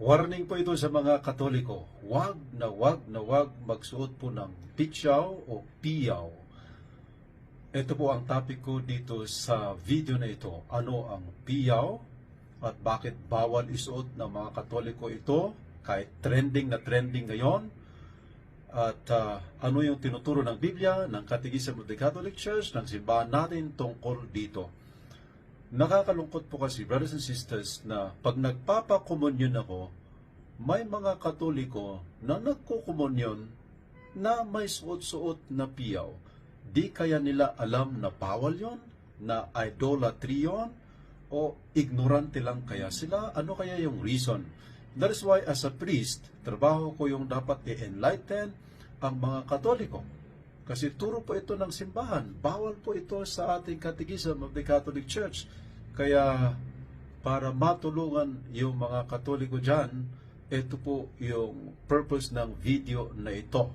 Warning po ito sa mga Katoliko. Huwag na huwag na huwag magsuot po ng pitsaw o piyaw. Ito po ang topic ko dito sa video na ito. Ano ang piyaw at bakit bawal isuot ng mga Katoliko ito kahit trending na trending ngayon at ah, ano yung tinuturo ng Biblia, ng Catechism of the Catholic Church, ng simbahan natin tungkol dito. Nakakalungkot po kasi, brothers and sisters, na pag nagpapakomunyon ako, may mga katoliko na nagkukomunyon na may suot-suot na piyaw. Di kaya nila alam na bawal yon, na idolatry yon, o ignorante lang kaya sila? Ano kaya yung reason? That is why as a priest, trabaho ko yung dapat i-enlighten ang mga katoliko. Kasi turo po ito ng simbahan. Bawal po ito sa ating Catechism of the Catholic Church. Kaya para matulungan yung mga katoliko dyan, ito po yung purpose ng video na ito.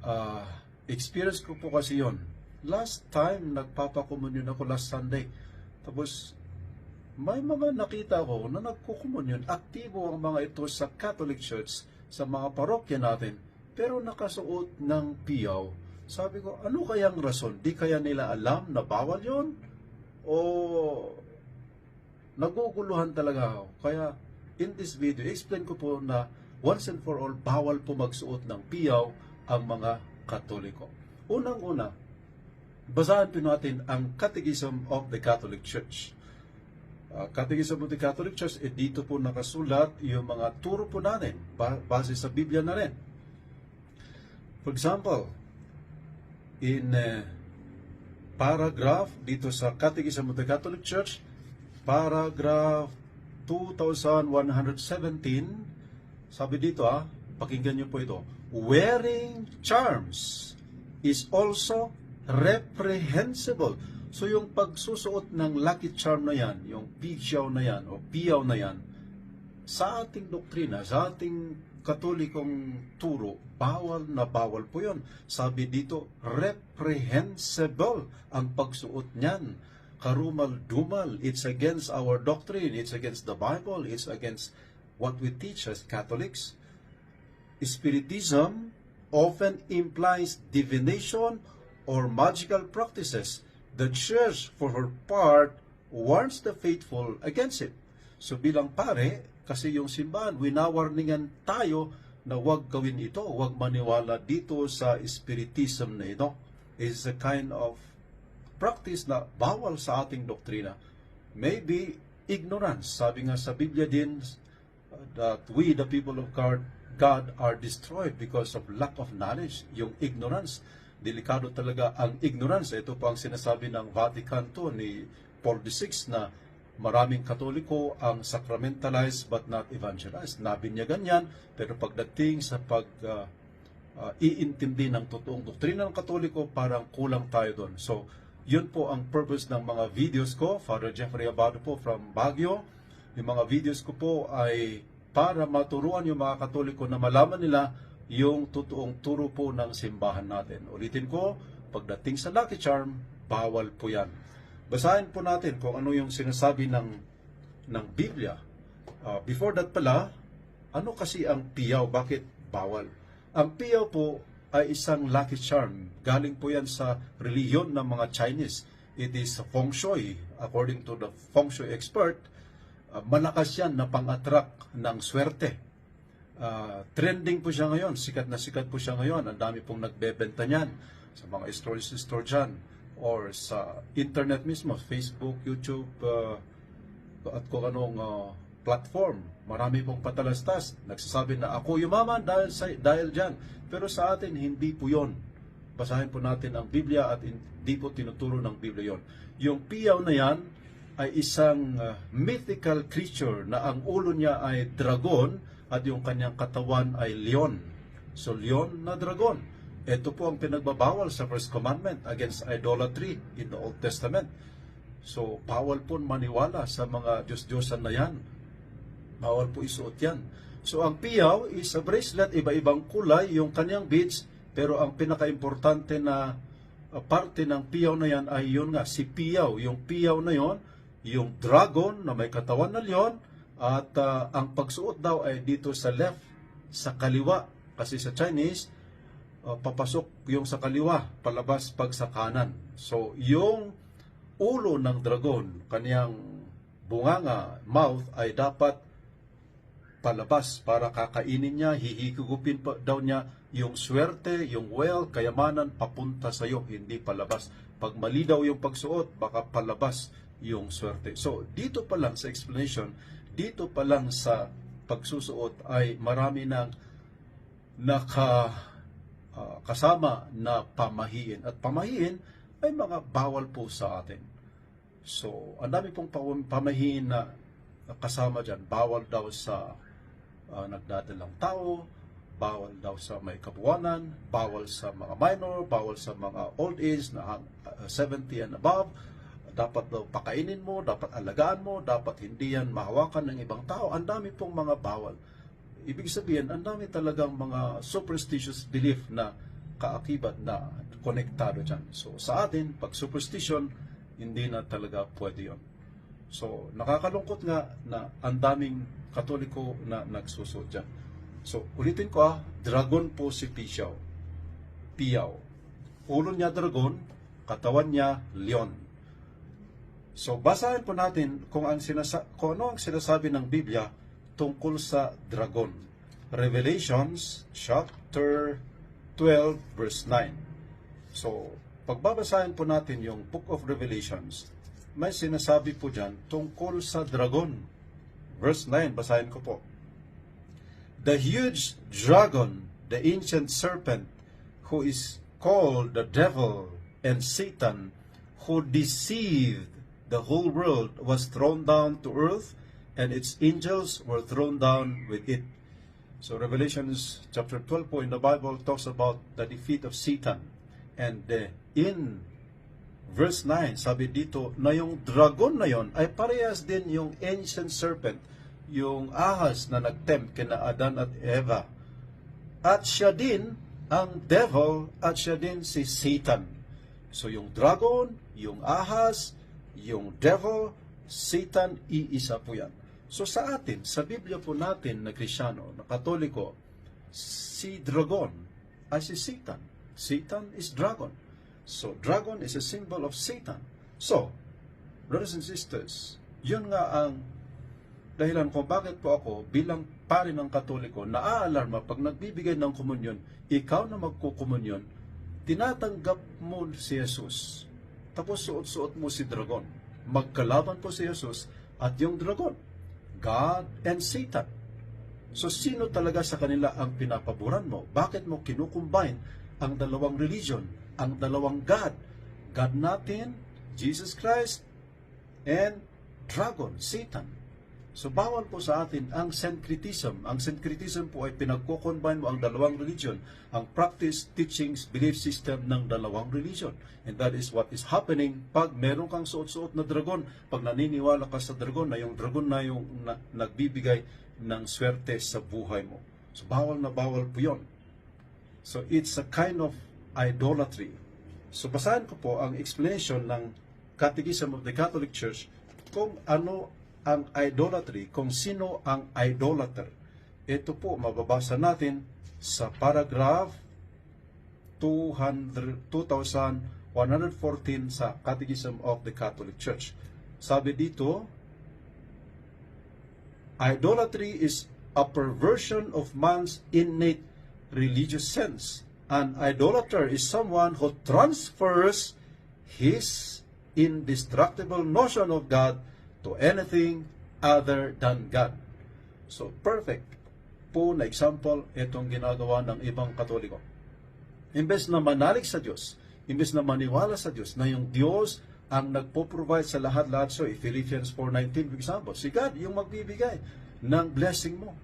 Ah, experience ko po kasi yon. Last time, nagpapakomunyon ako last Sunday. Tapos, may mga nakita ko na nagkukumunyon. Aktibo ang mga ito sa Catholic Church, sa mga parokya natin, pero nakasuot ng piyaw. Sabi ko, ano kayang rason? Di kaya nila alam na bawal yon? O naguguluhan talaga ako. Kaya in this video, explain ko po na once and for all, bawal po magsuot ng piyaw ang mga Katoliko. Unang-una, basahan po natin ang Catechism of the Catholic Church. Uh, Catechism of the Catholic Church, eh, dito po nakasulat yung mga turo po natin, ba- base sa Biblia na rin. For example, in uh, paragraph dito sa Catechism of the Catholic Church, paragraph 2117, sabi dito ah, pakinggan niyo po ito, wearing charms is also reprehensible. So yung pagsusuot ng lucky charm na yan, yung piyaw na yan, o piyaw na yan, sa ating doktrina, sa ating katolikong turo, bawal na bawal po yon. Sabi dito, reprehensible ang pagsuot niyan. Karumal-dumal. It's against our doctrine. It's against the Bible. It's against what we teach as Catholics. Spiritism often implies divination or magical practices. The church, for her part, warns the faithful against it. So bilang pare, kasi yung simbahan, winawarningan tayo na huwag gawin ito, huwag maniwala dito sa spiritism na ito. It's a kind of practice na bawal sa ating doktrina. Maybe ignorance. Sabi nga sa Biblia din uh, that we, the people of God, God are destroyed because of lack of knowledge. Yung ignorance, delikado talaga ang ignorance. Ito po ang sinasabi ng Vatican II ni Paul VI na maraming katoliko ang sacramentalized but not evangelized. Nabinyagan yan, pero pagdating sa pag uh, uh, iintindi ng totoong doktrina ng katoliko, parang kulang tayo doon. So, yun po ang purpose ng mga videos ko. Father Jeffrey Abado po from Baguio. Yung mga videos ko po ay para maturuan yung mga katoliko na malaman nila yung totoong turo po ng simbahan natin. Ulitin ko, pagdating sa Lucky Charm, bawal po yan. Basahin po natin kung ano yung sinasabi ng, ng Biblia. Uh, before that pala, ano kasi ang piyaw? Bakit bawal? Ang piyaw po ay isang lucky charm. Galing po yan sa reliyon ng mga Chinese. It is feng shui. According to the feng shui expert, uh, malakas yan na pang-attract ng swerte. Uh, trending po siya ngayon. Sikat na sikat po siya ngayon. Ang dami pong nagbebenta niyan sa mga stores store dyan or sa internet mismo, Facebook, YouTube, uh, at kung anong uh, platform. Marami pong patalastas. Nagsasabi na ako yumaman dahil, sa, dahil dyan. Pero sa atin, hindi po yon. Basahin po natin ang Biblia at hindi po tinuturo ng Biblia yon. Yung piyaw na yan ay isang uh, mythical creature na ang ulo niya ay dragon at yung kanyang katawan ay leon. So, leon na dragon. Ito po ang pinagbabawal sa First Commandment against idolatry in the Old Testament. So, bawal po maniwala sa mga Diyos-Diyosan na yan. Bawal po isuot yan. So, ang piyaw is a bracelet, iba-ibang kulay, yung kanyang beads, pero ang pinaka-importante na uh, parte ng piyaw na yan ay yun nga, si piyaw. Yung piyaw na yon, yung dragon na may katawan na leon, At ah, ang pagsuot daw ay dito sa left, sa kaliwa. Kasi sa Chinese, ah, papasok yung sa kaliwa, palabas pag sa kanan. So, yung ulo ng dragon, kaniyang bunganga, mouth, ay dapat palabas para kakainin niya, hihigugupin pa daw niya yung swerte, yung wealth, kayamanan, papunta sa iyo, hindi palabas. Pag mali daw yung pagsuot, baka palabas yung swerte. So, dito pa lang sa explanation, dito pa lang sa pagsusuot ay marami ng naka ah, kasama na pamahiin. At pamahiin ay mga bawal po sa atin. So, ang dami pong pam- pamahiin na kasama dyan. Bawal daw sa ah, nagdadalang tao, bawal daw sa may kabuwanan, bawal sa mga minor, bawal sa mga old age na hang- ah, 70 and above, dapat daw pakainin mo, dapat alagaan mo, dapat hindi yan mahawakan ng ibang tao. Ang dami pong mga bawal. Ibig sabihin, ang dami talagang mga superstitious belief na kaakibat na konektado dyan. So sa atin, pag superstition, hindi na talaga pwede yon. So nakakalungkot nga na ang daming katoliko na nagsusod dyan. So ulitin ko ah, dragon po si Pisaw. Piyaw. Ulo niya dragon, katawan niya leon. So basahin po natin kung, ang sinasa- kung ano ang sinasabi ng Biblia tungkol sa dragon. Revelations chapter 12 verse 9. So, pagbabasahin po natin yung Book of Revelations, may sinasabi po dyan tungkol sa dragon. Verse 9, basahin ko po. The huge dragon, the ancient serpent, who is called the devil and Satan, who deceived the whole world, was thrown down to earth, and its angels were thrown down with it. So Revelations chapter 12 po in the Bible talks about the defeat of Satan. And in verse 9, sabi dito na yung dragon na yon ay parehas din yung ancient serpent, yung ahas na nagtempt kina Adan at Eva. At siya din ang devil at siya din si Satan. So yung dragon, yung ahas, yung devil, Satan, iisa po yan. So sa atin, sa Biblia po natin na Krisyano, na Katoliko, si dragon ay si Satan. Satan is dragon. So dragon is a symbol of Satan. So, brothers and sisters, yun nga ang dahilan kung bakit po ako bilang pari ng Katoliko naaalarma pag nagbibigay ng komunyon, ikaw na magkukomunyon, tinatanggap mo si Jesus. Tapos suot-suot mo si dragon. Magkalaban po si Jesus at yung dragon. God and Satan. So sino talaga sa kanila ang pinapaboran mo? Bakit mo kinukumbine ang dalawang religion, ang dalawang God? God natin, Jesus Christ, and dragon, Satan. So bawal po sa atin ang syncretism. Ang syncretism po ay pinagkukonbine mo ang dalawang religion, ang practice, teachings, belief system ng dalawang religion. And that is what is happening pag meron kang suot-suot na dragon, pag naniniwala ka sa dragon na yung dragon na yung na, nagbibigay ng swerte sa buhay mo. So bawal na bawal po yun. So it's a kind of idolatry. So basahin ko po ang explanation ng Catechism of the Catholic Church kung ano ang idolatry, kung sino ang idolater. Ito po, mababasa natin sa paragraph 200, 2114 sa Catechism of the Catholic Church. Sabi dito, Idolatry is a perversion of man's innate religious sense. An idolater is someone who transfers his indestructible notion of God to anything other than God. So, perfect po na example itong ginagawa ng ibang katoliko. Imbes na manalig sa Diyos, imbes na maniwala sa Diyos na yung Diyos ang nagpo-provide sa lahat-lahat. So, Philippians 4.19, for example, si God yung magbibigay ng blessing mo,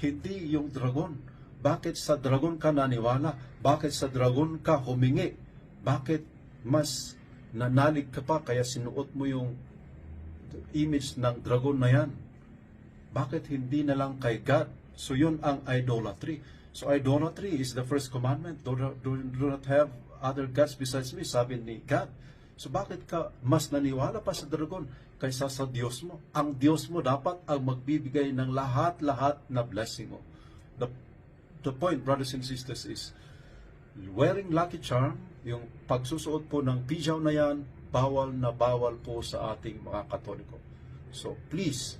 hindi yung dragon. Bakit sa dragon ka naniwala? Bakit sa dragon ka humingi? Bakit mas nanalig ka pa kaya sinuot mo yung image ng dragon na yan? Bakit hindi na lang kay God? So yun ang idolatry. So idolatry is the first commandment. Do, do, do not have other gods besides me, sabi ni God. So bakit ka mas naniwala pa sa dragon kaysa sa Diyos mo? Ang Diyos mo dapat ang magbibigay ng lahat-lahat na blessing mo. The, the point, brothers and sisters, is wearing lucky charm, yung pagsusuot po ng pijaw na yan, bawal na bawal po sa ating mga katoliko. So please,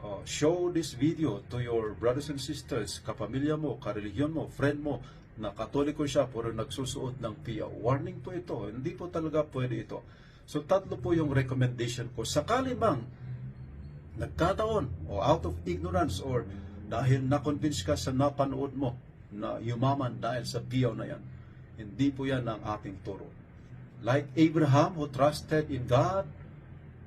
uh, show this video to your brothers and sisters, kapamilya mo, kareligion mo, friend mo, na katoliko siya pero nagsusuot ng piyaw. Warning po ito, hindi po talaga pwede ito. So tatlo po yung recommendation ko. Sakali bang nagkataon o out of ignorance or dahil na-convince ka sa napanood mo na yumaman dahil sa piyaw na yan, hindi po yan ang ating turo. Like Abraham who trusted in God,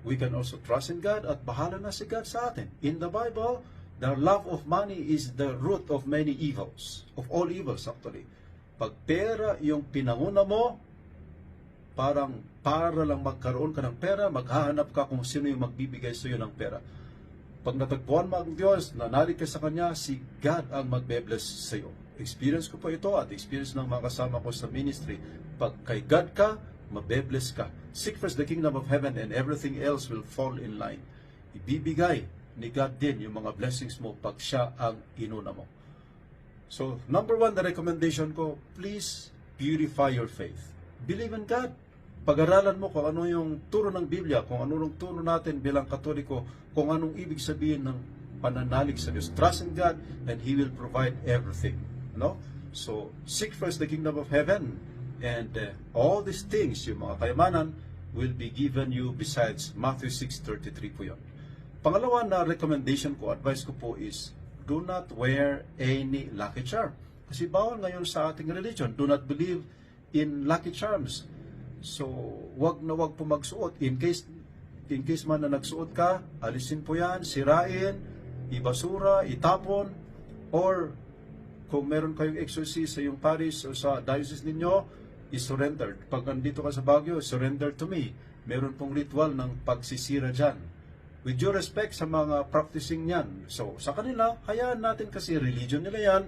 we can also trust in God at bahala na si God sa atin. In the Bible, the love of money is the root of many evils, of all evils actually. Pag pera yung pinanguna mo, parang para lang magkaroon ka ng pera, maghahanap ka kung sino yung magbibigay sa iyo ng pera. Pag natagpuan mo ang Diyos, nanalig ka sa Kanya, si God ang magbe-bless sa iyo. Experience ko po ito at experience ng mga kasama ko sa ministry. Pag kay God ka, mabe-bless ka. Seek first the kingdom of heaven and everything else will fall in line. Ibibigay ni God din yung mga blessings mo pag siya ang inuna mo. So, number one, the recommendation ko, please purify your faith. Believe in God. Pag-aralan mo kung ano yung turo ng Biblia, kung ano yung turo natin bilang Katoliko, kung anong ibig sabihin ng pananalig sa Diyos. Trust in God and He will provide everything. No? So, seek first the kingdom of heaven and uh, all these things, yung mga kayamanan, will be given you besides Matthew 6.33 po yun. Pangalawa na recommendation ko, advice ko po is, do not wear any lucky charm. Kasi bawal ngayon sa ating religion, do not believe in lucky charms. So, wag na wag po magsuot. In case, in case man na nagsuot ka, alisin po yan, sirain, ibasura, itapon, or kung meron kayong exorcist sa iyong parish o sa diocese ninyo, i-surrender. Pag nandito ka sa Baguio, surrender to me. Meron pong ritual ng pagsisira dyan. With due respect sa mga practicing niyan. So, sa kanila, hayaan natin kasi religion nila yan,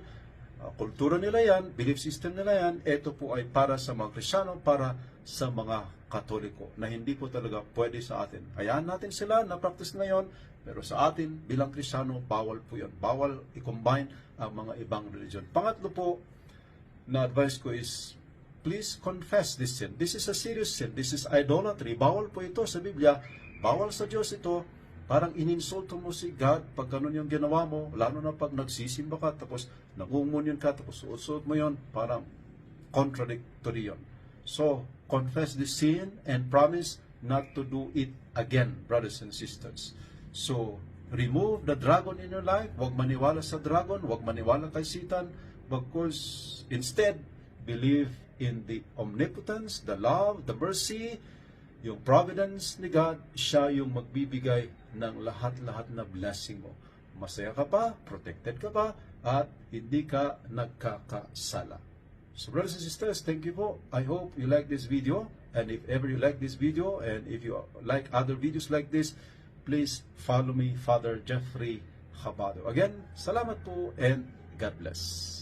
uh, kultura nila yan, belief system nila yan, ito po ay para sa mga Krisyano, para sa mga Katoliko, na hindi po talaga pwede sa atin. Hayaan natin sila na practice na yon, pero sa atin, bilang Krisyano, bawal po yan. Bawal i-combine ang mga ibang religion. Pangatlo po, na advice ko is, please confess this sin. This is a serious sin. This is idolatry. Bawal po ito sa Biblia. Bawal sa Diyos ito. Parang ininsulto mo si God pag ganun yung ginawa mo, lalo na pag nagsisimba ka, tapos nangungunyon ka, tapos suot-suot mo yon, parang contradictory yon. So, confess the sin and promise not to do it again, brothers and sisters. So, remove the dragon in your life. Huwag maniwala sa dragon, huwag maniwala kay Satan, because instead, believe in the omnipotence, the love, the mercy, yung providence ni God, siya yung magbibigay ng lahat-lahat na blessing mo. Masaya ka pa, protected ka pa, at hindi ka nagkakasala. So brothers and sisters, thank you po. I hope you like this video. And if ever you like this video, and if you like other videos like this, please follow me, Father Jeffrey Habado. Again, salamat po and God bless.